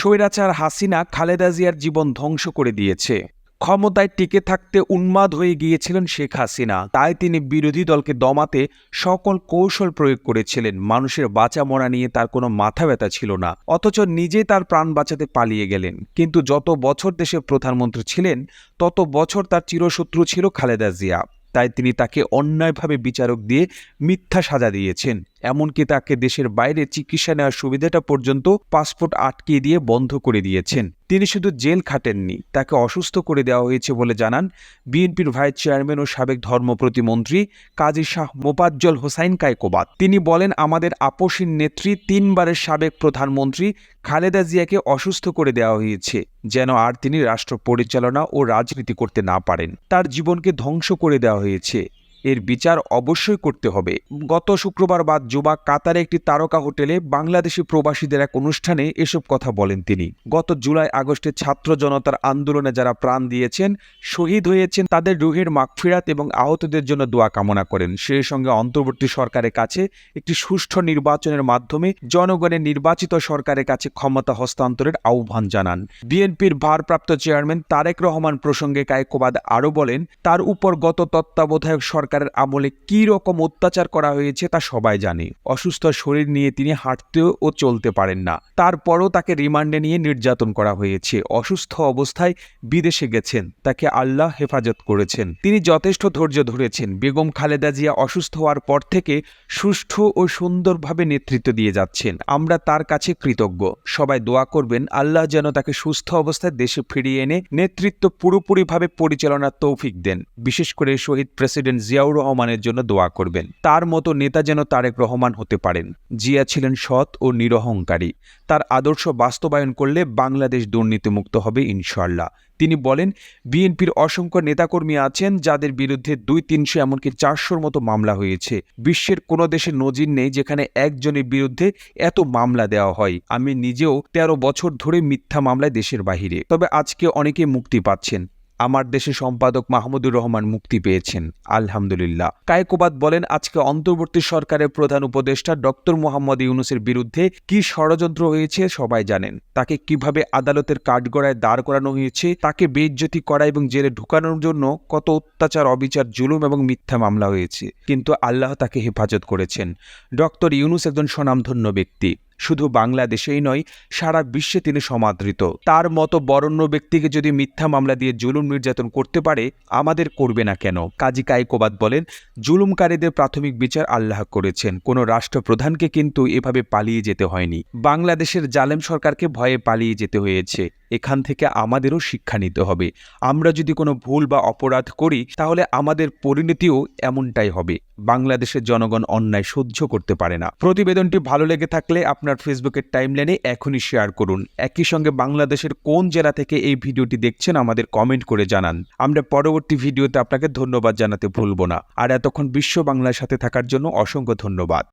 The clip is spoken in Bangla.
স্বৈরাচার হাসিনা খালেদা জিয়ার জীবন ধ্বংস করে দিয়েছে। ক্ষমতায় টিকে থাকতে উন্মাদ হয়ে গিয়েছিলেন শেখ হাসিনা। তাই তিনি বিরোধী দলকে দমাতে সকল কৌশল প্রয়োগ করেছিলেন। মানুষের বাঁচা মরা নিয়ে তার কোনো মাথা ব্যথা ছিল না, অথচ নিজে তার প্রাণ বাঁচাতে পালিয়ে গেলেন। কিন্তু যত বছর দেশের প্রধানমন্ত্রী ছিলেন, তত বছর তার চিরশত্রু ছিল খালেদা জিয়া। তাই তিনি তাকে অন্যায়ভাবে বিচারক দিয়ে মিথ্যা সাজা দিয়েছেন। এমনকি তাকে দেশের বাইরে চিকিৎসা নেওয়ার সুবিধাটা পর্যন্ত পাসপোর্ট আটকিয়ে দিয়ে বন্ধ করে দিয়েছেন। তিনি শুধু জেল খাটেননি, তাকে অসুস্থ করে দেওয়া হয়েছে বলে জানান বিএনপির ভাইস চেয়ারম্যান ও সাবেক ধর্ম প্রতিমন্ত্রী কাজী শাহ মোপাজ্জল হোসাইন কায়কোবাদ। তিনি বলেন, আমাদের আপোষীন নেত্রী তিনবারের সাবেক প্রধানমন্ত্রী খালেদা জিয়াকে অসুস্থ করে দেওয়া হয়েছে, যেন আর তিনি রাষ্ট্র পরিচালনা ও রাজনীতি করতে না পারেন। তার জীবনকে ধ্বংস করে দেওয়া হয়েছে। এর বিচার অবশ্যই করতে হবে। গত শুক্রবার বাদ জুবা কাতারে একটি তারকা হোটেলে বাংলাদেশি প্রবাসীদের এক অনুষ্ঠানে এসব কথা বলেন তিনি। গত জুলাই আগস্টে ছাত্র জনতার আন্দোলনে যারা প্রাণ দিয়েছেন, শহীদ হয়েছেন, তাদের রুহের মাগফিরাত এবং আহতদের জন্য দোয়া কামনা করেন। সেই সঙ্গে অন্তর্বর্তী সরকারের কাছে একটি সুষ্ঠু নির্বাচনের মাধ্যমে জনগণের নির্বাচিত সরকারের কাছে ক্ষমতা হস্তান্তরের আহ্বান জানান। বিএনপির ভারপ্রাপ্ত চেয়ারম্যান তারেক রহমান প্রসঙ্গে কায়কোবাদ আরও বলেন, তার উপর গত তত্ত্বাবধায়ক সরকারের আমলে কী রকম অত্যাচার করা হয়েছে তা সবাই জানে। অসুস্থ শরীর নিয়ে তিনি হাঁটতেও ও চলতে পারেন না। তারপরও তাকে রিমান্ডে নিয়ে নির্যাতন করা হয়েছে। অসুস্থ অবস্থায় বিদেশে গেছেন। তাকে আল্লাহ হেফাজত করেছেন। তিনি যথেষ্ট ধৈর্য ধরেছেন। বেগম খালেদা জিয়া অসুস্থ হওয়ার পর থেকে সুষ্ঠু ও সুন্দরভাবে নেতৃত্ব দিয়ে যাচ্ছেন। আমরা তার কাছে কৃতজ্ঞ। সবাই দোয়া করবেন, আল্লাহ যেন তাকে সুস্থ অবস্থায় দেশে ফিরিয়ে এনে নেতৃত্ব পুরোপুরিভাবে পরিচালনার তৌফিক দেন। বিশেষ করে শহীদ প্রেসিডেন্ট জিয়াউর রহমানের জন্য দোয়া করবেন। তার মতো নেতা যেন তারেক রহমান হতে পারেন। জিয়া ছিলেন সৎ ও নিরহংকারী। তার আদর্শ বাস্তবায়ন করলে বাংলাদেশ দুর্নীতিমুক্ত হবে ইনশাল্লাহ তিনি বলেন, বিএনপির অসংখ্য নেতাকর্মী আছেন যাদের বিরুদ্ধে দুই তিনশো এমনকি চারশোর মতো মামলা হয়েছে। বিশ্বের কোনো দেশে নজির নেই যেখানে একজনের বিরুদ্ধে এত মামলা দেওয়া হয়। আমি নিজেও তেরো বছর ধরে মিথ্যা মামলায় দেশের বাহিরে। তবে আজকে অনেকে মুক্তি পাচ্ছেন। আমার দেশে সম্পাদক মাহমুদুর রহমান মুক্তি পেয়েছেন। আলহামদুলিল্লাহ। কায়কোবাদ বলেন, আজকে অন্তর্বর্তী সরকারের প্রধান উপদেষ্টা ডক্টর মোহাম্মদ ইউনুসের বিরুদ্ধে কি ষড়যন্ত্র হয়েছে সবাই জানেন। তাকে কীভাবে আদালতের কাঠগড়ায় দাঁড় করানো হয়েছে, তাকে বেইজ্জতি করা এবং জেলে ঢুকানোর জন্য কত অত্যাচার, অবিচার, জুলুম এবং মিথ্যা মামলা হয়েছে। কিন্তু আল্লাহ তাকে হেফাজত করেছেন। ডক্টর ইউনুস একজন স্বনামধন্য ব্যক্তি। শুধু বাংলাদেশেই নয়, সারা বিশ্বে তিনি সমাদৃত। তার মতো বরণ্য ব্যক্তিকে যদি মিথ্যা মামলা দিয়ে জুলুম নির্যাতন করতে পারে, আমাদের করবে না কেন? কাজী কায়কোবাদ বলেন, জুলুমকারীদের প্রাথমিক বিচার আল্লাহ করেছেন। কোনো রাষ্ট্রপ্রধানকে কিন্তু এভাবে পালিয়ে যেতে হয়নি। বাংলাদেশের জালেম সরকারকে ভয়ে পালিয়ে যেতে হয়েছে। এখান থেকে আমাদেরও শিক্ষা নিতে হবে। আমরা যদি কোনো ভুল বা অপরাধ করি, তাহলে আমাদের পরিণতিও এমনটাই হবে। বাংলাদেশের জনগণ অন্যায় সহ্য করতে পারে না। প্রতিবেদনটি ভালো লেগে থাকলে আপনার ফেসবুকের টাইমলাইনে এখনই শেয়ার করুন। একই সঙ্গে বাংলাদেশের কোন জেলা থেকে এই ভিডিওটি দেখছেন আমাদের কমেন্ট করে জানান। আমরা পরবর্তী ভিডিওতে আপনাকে ধন্যবাদ জানাতে ভুলব না। আর এতক্ষণ বিশ্ব বাংলার সাথে থাকার জন্য অসংখ্য ধন্যবাদ।